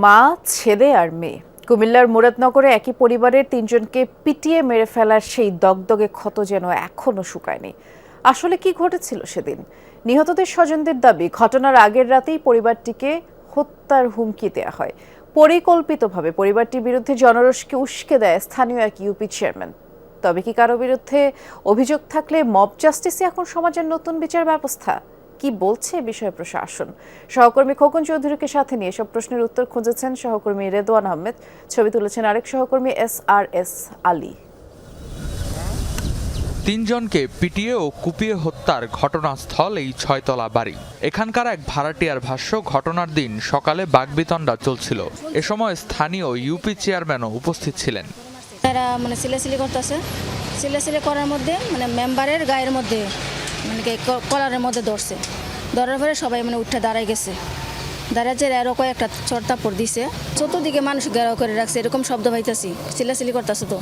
মা, ছেলে আর মেয়ে। কুমিল্লার মুরাদনগরে একই পরিবারের তিনজনকে পিটিয়ে মেরে ফেলার সেই দগদগে ক্ষত যেন এখনও শুকায়নি। আসলে কি ঘটেছিল সেদিন? নিহতদের স্বজনদের দাবি, ঘটনার আগের রাতেই পরিবারটিকে হত্যার হুমকি দেওয়া হয়। পরিকল্পিতভাবে পরিবারটির বিরুদ্ধে জনরসকে উস্কে দেয় স্থানীয় এক ইউপি চেয়ারম্যান। তবে কি কারও বিরুদ্ধে অভিযোগ থাকলে মব জাস্টিসই এখন সমাজের নতুন বিচার ব্যবস্থা? কি বলছে বিষয় প্রশাসন? সহকর্মী খোকন চৌধুরীকে সাথে নিয়ে সব প্রশ্নের উত্তর খুঁজেছেন সহকর্মী রেদওয়ান আহমেদ। ছবি তুলেছেন আরেক সহকর্মী এস আর এস আলী। তিনজনকে পিটিয়ে ও কুপিয়ে হত্যার ঘটনাস্থল এই ছয়তলা বাড়ি। এখানকার এক ভাড়াটিয়ার ভাষ্য ঘটনার দিন সকালে বাগবিতণ্ডা চলছিল। এ সময় স্থানীয় ইউপি চেয়ারম্যানও উপস্থিত ছিলেন। তারা মানে সিলেসিলি করতেছে। সিলেসিলি করার মধ্যে মানে মেম্বারের গায়ের মধ্যে মানে কলারের মধ্যে ধরছে। ধরার পরে সবাই মানে উঠে দাঁড়ায় গেছে। দাঁড়াচ্ছে যে কয়েকটা পর দিছে। চতুর্দিকে মানুষ গেরাও করে রাখছে, এরকম শব্দ পাইতেছি সিলাসিলি করতেছে তো।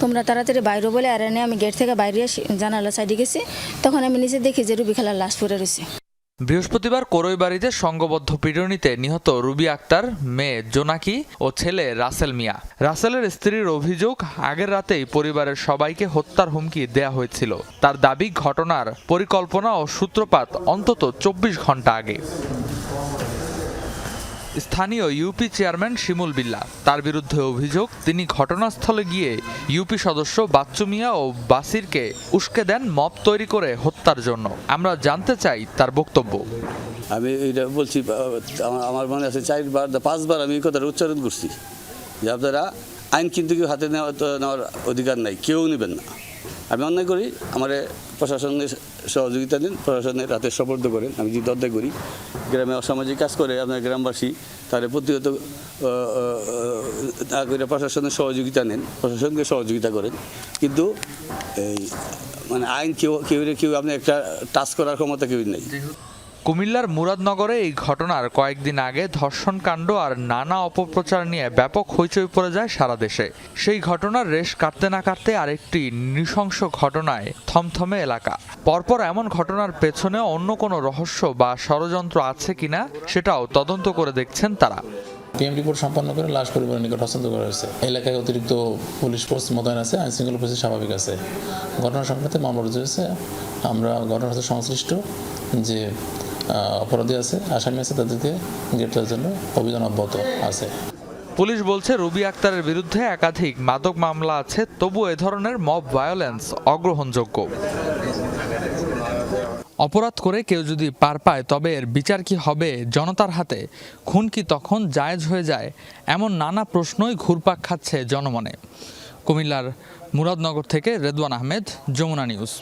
তোমরা তাড়াতাড়ি বাইরে বলে আর এনে আমি গেট থেকে বাইরে জানালা সাইডে গেছি। তখন আমি নিচে দেখি যে রুবি খেলার লাশ পড়ে রয়েছে। বৃহস্পতিবার করইবাড়িতে সংঘবদ্ধ পিটুনিতে নিহত রুবি আক্তার, মেয়ে জোনাকি ও ছেলে রাসেল মিয়া। রাসেলের স্ত্রীর অভিযোগ, আগের রাতেই পরিবারের সবাইকে হত্যার হুমকি দেয়া হয়েছিল। তার দাবি, ঘটনার পরিকল্পনা ও সূত্রপাত অন্তত চব্বিশ ঘণ্টা আগে। স্থানীয় ইউপি চেয়ারম্যান শিমুল বিল্লা। তার বিরুদ্ধে অভিযোগ, তিনি ঘটনাস্থলে গিয়ে ইউপি সদস্য বাচ্চু মিয়া ও বাসিরকে উস্কে দেন মব তৈরি করে হত্যার জন্য। আমরা জানতে চাই তার বক্তব্য। আমি এটা বলছি আমার- মনে আছে চারবার, পাঁচবার আমি এই কথাটা উচ্চারণ করছি। যে আপনারা আইন কিন্তু কেউ হাতে নেওয়া নেওয়ার অধিকার নাই, কেউ নেবেন না। আমি অন্যায় করি, আমার প্রশাসনের সহযোগিতা দিন, প্রশাসনের হাতে সপর্দ করেন, আমি যদি অধ্যায় করি, গ্রামে অসামাজিক কাজ করে আপনার গ্রামবাসী, তাহলে প্রতিহত করে প্রশাসনের সহযোগিতা নেন, প্রশাসনকে সহযোগিতা করেন। কিন্তু এই মানে আইন কেউ কেউ কেউ আপনি একটা টাচ করার ক্ষমতা কেউ নেই। কুমিল্লার মুরাদনগরে এই ঘটনার কয়েকদিন আগে ধর্ষণ কাণ্ড আর নানা অপপ্রচার নিয়ে ব্যাপক হইচই পড়ে যায় সারা দেশে। সেই ঘটনার রেশ কাটতে না কাটতে আরেকটি নৃশংস ঘটনায় থমথমে এলাকা। পরপর এমন ঘটনার পেছনে অন্য কোনো রহস্য বা ষড়যন্ত্র আছে কিনা সেটাও তদন্ত করে দেখছেন তারা। পিএম রিপোর্ট সম্পন্ন করে লাশ পরিবারের নিকট হস্তান্তর করা হয়েছে। এলাকায় অতিরিক্ত পুলিশ ফোর্স মোতায়েন আছে, আইন শৃঙ্খলা পরিস্থিতি স্বাভাবিক আছে। ঘটনা সংক্রান্তে মামলা রুজু হয়েছে আমরা ঘটনার সাথে সংশ্লিষ্ট যে অপরাধী আছে, আসামি আছে তাদেরকে গ্রেপ্তারের জন্য অভিযান অব্যাহত আছে। পুলিশ বলছে, রুবি আক্তারের বিরুদ্ধে একাধিক মাদক মামলা আছে, তবু এ ধরনের মব ভায়োলেন্স অগ্রহণযোগ্য। অপরাধ করে কেউ যদি পার পায়, তবে এর বিচার কি হবে জনতার হাতে? খুন কি তখন জায়েজ হয়ে যায়? এমন নানা প্রশ্নই ঘুরপাক খাচ্ছে জনমনে। কুমিল্লার মুরাদনগর থেকে রেদওয়ান আহমেদ, যমুনা নিউজ।